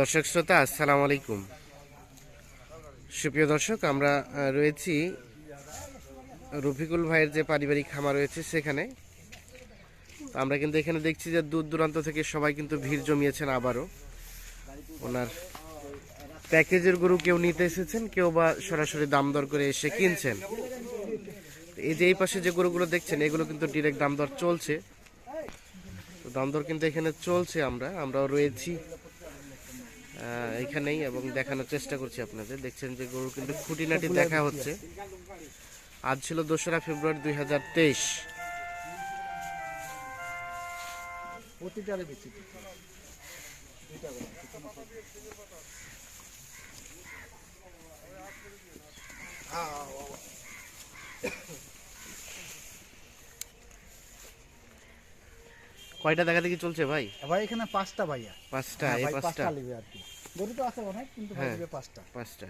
দর্শক শ্রোতা, আসসালামু আলাইকুম। সুপ্রিয় দর্শক, আমরা রয়েছি রফিকুল ভাইয়ের যে পারিবারিক খামার রয়েছে সেখানে। আমরা কিন্তু এখানে দেখছি যে দূর দূরান্ত থেকে সবাই কিন্তু ভিড় জমিয়েছেন আবারও। ওনার প্যাকেজের গরু কেউ নিতে এসেছেন, কেউ বা সরাসরি দাম দর করে এসে কিনছেন। এই যে এই পাশে যে গরুগুলো দেখছেন, এগুলো কিন্তু ডিরেক্ট দাম দর চলছে। তো দাম দর কিন্তু এখানে চলছে আমরা, আমরাও রয়েছি। এখানেই এবং দেখানোর চেষ্টা করছি আপনাদের। দেখছেন যে গরু কিন্তু খুঁটিনাটি দেখা হচ্ছে। আজ ছিল দোসরা ফেব্রুয়ারি দুই হাজার তেইশ। কয়টা দেখা দেখি চলছে ভাই? ভাই এখানে পাঁচটা ভাইয়া। পাঁচটা হ্যাঁ, এই পাঁচটা? নিবে আর কি। গরু তো আছে অনেক কিন্তু ভাই হ্যাঁ। নিবে পাঁচটা। পাঁচটা।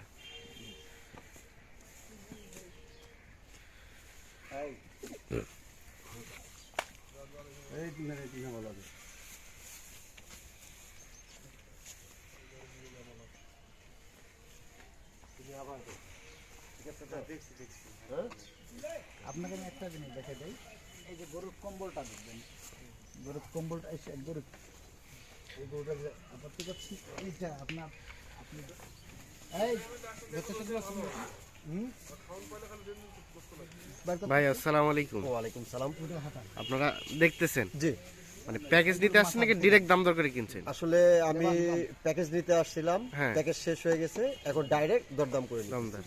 এই দিনে এই দিনে ভালো হবে আপনাকে আমি একটা জিনিস দেখে দেই। এই যে গরুর কম্বলটা দেখবেন। গরুর কম্বলটা এই গরুটা যে আপত্তি করছি এইটা আপনার আপনি ভাই আসসালামু আলাইকুম। ওয়ালাইকুম সালাম। আপনারা দেখতেছেন? জি। মানে প্যাকেজ নিতে আসছেন নাকি ডিরেক্ট দাম দর করে কিনছেন? আসলে আমি প্যাকেজ নিতে আসছিলাম হ্যাঁ। প্যাকেজ শেষ হয়ে গেছে এখন ডাইরেক্ট দরদাম করে দাম দর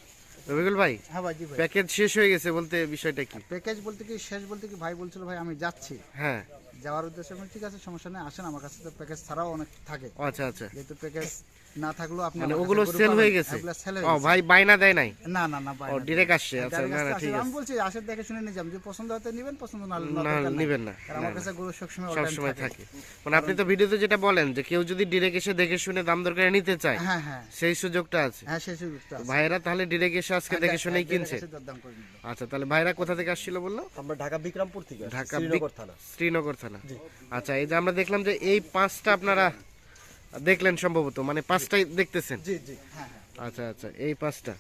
রবিকুল ভাই হ্যাঁ ভাই জি ভাই। প্যাকেজ শেষ হয়ে গেছে বলতে বিষয়টা কি? প্যাকেজ বলতে কি শেষ বলতে কি ভাই বলছিল ভাই আমি যাচ্ছি। হ্যাঁ। যাওয়ার উদ্দেশ্যে আমি ঠিক আছে সমস্যা নেই আসেন আমার কাছে তো প্যাকেজ ছাড়াও অনেক থাকে। আচ্ছা আচ্ছা। যেহেতু প্যাকেজ না থাকলেও আপনি মানে ওগুলো সেল হয়ে গেছে? হয়ে ও ভাই বাইনা দেয় নাই? না না না ভাই ও না। ডিরেক্ট আসছে আচ্ছা না না ঠিক আসে। আমি বলছি আসের দেখে শুনে নিয়ে যাবেন। যদি পছন্দ হতে নেবেন পছন্দ না হলে। নিবেন না। কারণ আমার কাছে গরু সবসময় all সব সময় থাকে। মানে আপনি তো ভিডিওতে যেটা বলেন যে কেউ যদি ডিরেক্ট এসে দেখে শুনে দাম দর করে নিতে চায় হ্যাঁ হ্যাঁ। সেই সুযোগটা আছে। হ্যাঁ সেই সুযোগটা আছে। ভাইয়েরা তাহলে ডিরেক্ট এসে আজকে হ্যাঁ, দেখে শুনেই হ্যাঁ, কিনছে। করে নিল। আচ্ছা তাহলে ভাইরা কোথা থেকে আসছিল বলল? আমরা ঢাকা বিক্রমপুর থেকে ঢাকা শ্রীনগর থানা। শ্রীনগর থানা। আচ্ছা এই যে আমরা দেখলাম যে এই পাঁচটা আপনারা দেখলেন সম্ভবত মানে পাঁচটাই দেখতেছেন? জি জি হ্যাঁ হ্যাঁ। আচ্ছা আচ্ছা এই পাঁচটা।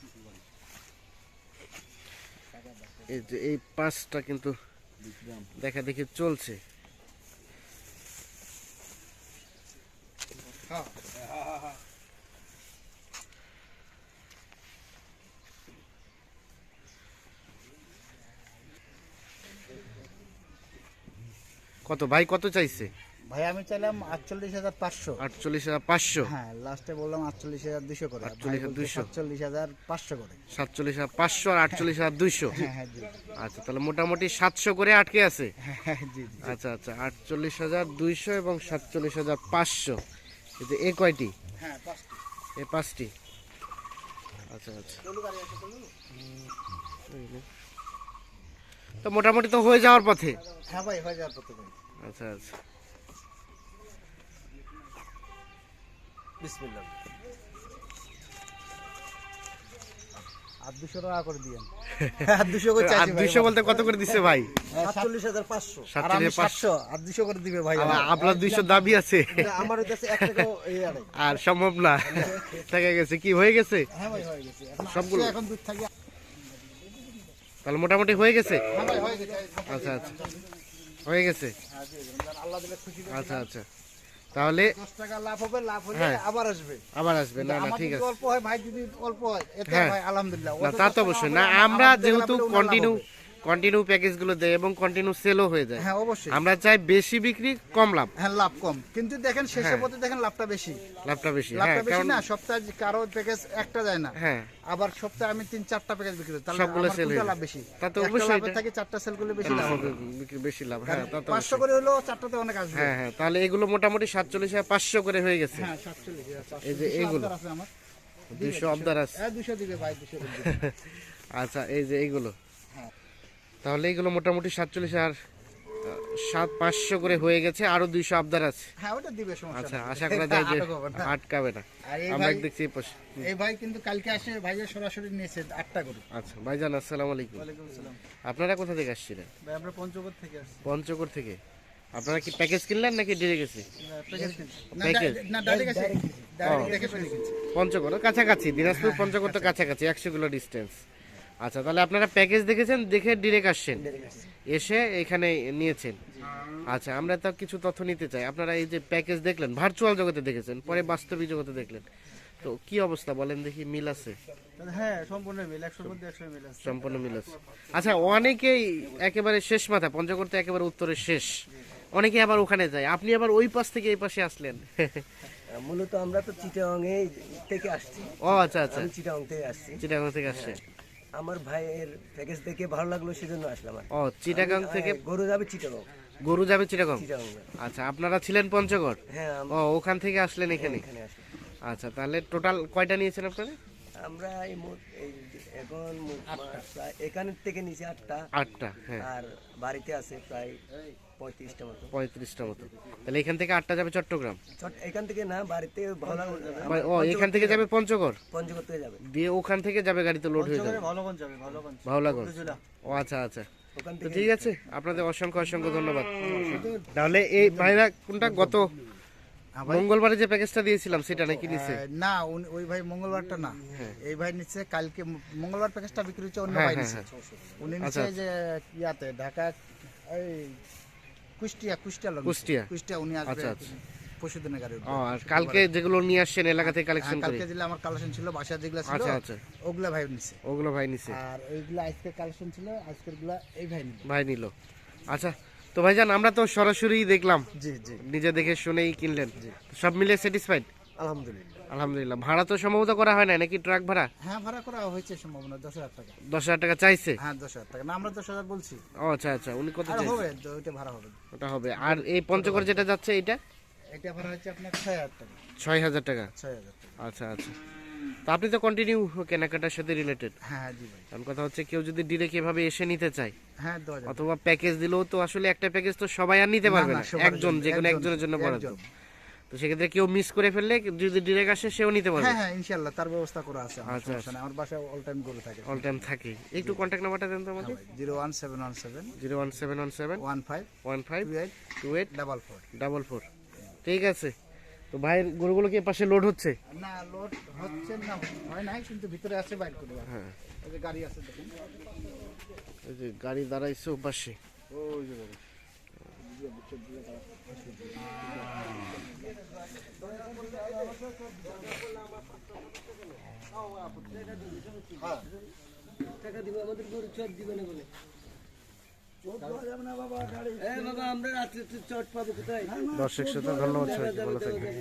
এই যে এই পাঁচটা কিন্তু দেখা দেখি চলছে। কত? ভাই কত চাইছে? ভাই আমি চাইলাম আটচল্লিশ হাজার পাঁচশো। আটচল্লিশ হাজার পাঁচশো? হ্যাঁ লাস্টে বললাম আটচল্লিশ হাজার দুশো করে। 48,200 সাতচল্লিশ হাজার পাঁচশো করে। সাতচল্লিশ হাজার পাঁচশো আর আটচল্লিশ হাজার দুইশো হ্যাঁ হ্যাঁ আচ্ছা তাহলে মোটামুটি সাতশো করে আটকে আছে? হ্যাঁ আচ্ছা আচ্ছা আটচল্লিশ হাজার দুইশো এবং সাতচল্লিশ হাজার পাঁচশো। এই এ কয়টি? হ্যাঁ এ পাঁচটি। আচ্ছা আচ্ছা। তো মোটামুটি তো হয়ে যাওয়ার পথে? হ্যাঁ ভাই হয়ে যাওয়ার পথে ভাই। আচ্ছা আচ্ছা। বিসমিল্লাহ। আর দুশো টাকা করে দিয়েন। আর দুশো করে আর চাইছি বলতে কত করে দিছে ভাই? সাতচল্লিশ হাজার পাঁচশো। আর আমি সাতচল্লিশ পাঁচশো। আর দুশো করে দিবে ভাই আপনার দুইশো দাবি আছে। আমার কাছে এক টাকাও আর সম্ভব না। দেখা গেছে। কি হয়ে গেছে? হ্যাঁ হয়ে সবগুলো? সবগুলো। এখন দুধ থাকে তাহলে মোটামুটি হয়ে গেছে? আচ্ছা আচ্ছা। হয়ে গেছে? আচ্ছা আচ্ছা। তাহলে দশ টাকা লাভ হবে লাভ হলে হ্যাঁ। আবার আসবে। আবার আসবে। না না ঠিক আছে। অল্প হয় ভাই যদি অল্প এতে। ভাই আলহামদুলিল্লাহ। না তা তো অবশ্যই। না আমরা যেহেতু কন্টিনিউ। কন্টিনিউ প্যাকেজগুলো দেয় এবং কন্টিনিউ সেলও হয়ে যায়। হ্যাঁ অবশ্যই। আমরা চাই বেশি বিক্রি কম লাভ। হ্যাঁ লাভ কম। কিন্তু দেখেন শেষে হ্যাঁ। পথে দেখেন লাভটা বেশি। লাভটা বেশি হ্যাঁ লাভটা বেশি না সপ্তাহে কারও প্যাকেজ একটা যায় না। হ্যাঁ। আবার সপ্তাহে আমি তিন চারটা প্যাকেজ বিক্রি করি তাহলে সবগুলো sell লাভ বেশি? তা তো অবশ্যই এটা- থেকে চারটা সেল করলে বেশি লাভ হবে বিক্রি বেশি লাভ হ্যাঁ তা তো পাঁচশো অবশ্যই। করে হলেও চারটাতে অনেক আসবে। হ্যাঁ হ্যাঁ তাহলে এগুলো মোটামুটি সাতচল্লিশ হাজার পাঁচশো করে হয়ে গেছে। হ্যাঁ সাতচল্লিশ হাজার, এই যে দুশো এইগুলো। আছে আমার। দুইশো আবদার আছে। হ্যাঁ দুশো দিবে ভাই দুশো দিবে। আচ্ছা এই যে এইগুলো হ্যাঁ। তাহলে এগুলো মোটামুটি সাতচল্লিশ আর সাত পাঁচশো করে হয়ে গেছে আরও দুইশো আবদার আছে। হ্যাঁ ওটা দিবে আচ্ছা আশা করা যায় যে। আটকাবে না। আমরা দেখছি এই ভাই কিন্তু কালকে আসে ভাইয়া সরাসরি নিয়েছে আটটা করে। আচ্ছা ভাইজান আসসালামু আলাইকুম। আপনারা কোথা থেকে আসছিলেন? ভাই আমরা পঞ্চগড় থেকে আসছি। পঞ্চগড় থেকে। আপনারা কি প্যাকেজ কিনলেন নাকি ডিরে গেছে? প্যাকেজ না প্যাকেজ? না ডাইরেক্ট আছে ডাইরেক্ট দেখে শুনে কিনছি পঞ্চগড় কাছাকাছি। দিনাজপুর পঞ্চগড় তো কাছাকাছি একশো কিলো ডিস্টেন্স আচ্ছা তাহলে আপনারা প্যাকেজ দেখেছেন দেখে ডিরেক্ট আসছেন। এসে এখানে নিয়েছেন। আচ্ছা আমরা তো কিছু তথ্য নিতে চাই। আপনারা এই যে প্যাকেজ দেখলেন ভার্চুয়াল জগতে দেখেছেন পরে বাস্তবিক জগতে দেখলেন। তো কি অবস্থা বলেন দেখি মিল আছে? হ্যাঁ সম্পূর্ণ মিল একশোর মধ্যে একশো মিল আছে। সম্পূর্ণ মিল আছে। আচ্ছা অনেকেই একেবারে শেষ মাথা পঞ্চগড় তো একেবারে উত্তরে শেষ। অনেকে আবার ওখানে যায়। আপনি আবার ওই পাশ থেকে এই পাশে আসলেন। মূলত আমরা তো চিটাং থেকে আসছি। ও আচ্ছা আচ্ছা। চিটাং থেকে আসছি। চিটাগাং থেকে আসছে আমার ভাইয়ের প্যাকেজ দেখে ভালো লাগল সেজন্য আসলাম ও চিটাগাং থেকে হ্যাঁ, গরু যাবে চিটাগাং। গরু যাবে চিটাগাং? আচ্ছা আপনারা ছিলেন পঞ্চগড়? হ্যাঁ ও ওখান থেকে আসলেন এখানে? এখানে আসলাম। আচ্ছা তাহলে টোটাল কয়টা নিয়েছেন আপনারা? আমরা এই এখন মোট প্রায় এখানের থেকে নিচে আটটা। আটটা হ্যাঁ। আর বাড়িতে আছে প্রায় পঁয়ত্রিশটা মতো। পঁয়ত্রিশটা মতো। তাহলে এখান থেকে আটটা যাবে চট্টগ্রাম? এখান থেকে না বাড়িতে ও এখান থেকে যাবে পঞ্চগড়? পঞ্চগড় থেকে যাবে। দিয়ে ওখান থেকে যাবে গাড়িতে লোড হয়ে যাবে। ভালোগঞ্জ যাবে? ভালোগঞ্জ ভাওলাগঞ্জ ও আচ্ছা আচ্ছা। তো ঠিক আছে আপনাদের অসংখ্য অসংখ্য ধন্যবাদ। তাহলে এই ভাইরা কোনটা গত মঙ্গলবারে যে প্যাকেজটা দিয়েছিলাম সেটা নাকি নিছে? না ওই ভাই মঙ্গলবারটা না। এই ভাই নিচ্ছে কালকে মঙ্গলবার প্যাকেজটা বিক্রি হচ্ছে অন্য হ্যাঁ, ভাই হ্যাঁ, নিচ্ছে হ্যাঁ। উনি আচ্ছা, নিচ্ছে যে ইয়াতে ঢাকা এই কুষ্টিয়া কুষ্টিয়া কুষ্টিয়া? কুষ্টিয়া উনি আসবে আচ্ছা, আচ্ছা। পরশু দিনের গাড়ি ও আর কালকে যেগুলো নিয়ে আসছেন এলাকা থেকে হ্যাঁ, কালেকশন করে? কালকে দিলে আমার কালেকশন ছিল বাসার যেগুলো ছিল আচ্ছা আচ্ছা। ওগুলা ভাই নিচ্ছে ওগুলো ভাই নিছে। আর এইগুলা আজকের কালেকশন ছিল আজকেরগুলা এই ভাই নিবে ভাই নিল। আচ্ছা তো ভাইজান আমরা তো সরাসরি দেখলাম। জি জি। নিজে দেখে শুনেই কিনলেন। সব মিলে স্যাটিসফাইড আলহামদুলিল্লাহ। আলহামদুলিল্লাহ। ভাড়া তো সম্ভবত করা হয় না নাকি ট্রাক ভাড়া? হ্যাঁ ভাড়া করা হয়েছে সম্ভাবনা দশ হাজার টাকা। দশ হাজার টাকা চাইছে? হ্যাঁ দশ হাজার টাকা। না আমরা দশ হাজার বলছি। ও আচ্ছা আচ্ছা উনি কত আর চাইছে? হবে তো ওইটা ভাড়া হবে। ওটা হবে। আর এই পঞ্চগড় যেটা যাচ্ছে এটা? এটা ভাড়া হচ্ছে আপনার ছয় হাজার টাকা। ছয় হাজার টাকা। ছয় হাজার টাকা। আচ্ছা আচ্ছা। তো আপনি তো কন্টিনিউ কেনাকাটার সাথে রিলেটেড হ্যাঁ জি ভাই। কারণ কথা হচ্ছে কেউ যদি ডিরেক্ট এভাবে এসে নিতে চায় হ্যাঁ অথবা প্যাকেজ দিলেও তো আসলে একটা প্যাকেজ তো সবাই আর নিতে পারবে না একজন যে কোনো একজনের জন্য বরাদ্দ। তো সেক্ষেত্রে কেউ মিস করে ফেললে যদি ডিরেক্ট আসে সেও নিতে পারবে। হ্যাঁ হ্যাঁ ইনশাল্লাহ তার ব্যবস্থা করা আছে আমার আচ্ছা, আমার বাসায় অল টাইম গরু থাকে। অল টাইম থাকে। একটু কন্টাক্ট নাম্বারটা দেন তো আমাকে। Zero one seven one seven zero one seven one seven one five one five two eight two eight double four double four ঠিক আছে। তো ভাইয়ের গরুগুলো কি পাশে লোড হচ্ছে? না লোড হচ্ছে না হয় নাই কিন্তু ভিতরে আছে বাইর করে। হ্যাঁ। এই যে গাড়ি আছে দেখুন। এই যে গাড়ি দাঁড়াইছে ও পাশে ওই যে। টাকা দিব আমাদের গরু চট দিবে না বলে। দর্শক শ্রোতা ধন্যবাদ সবাইকে। ভালো থাকবেন।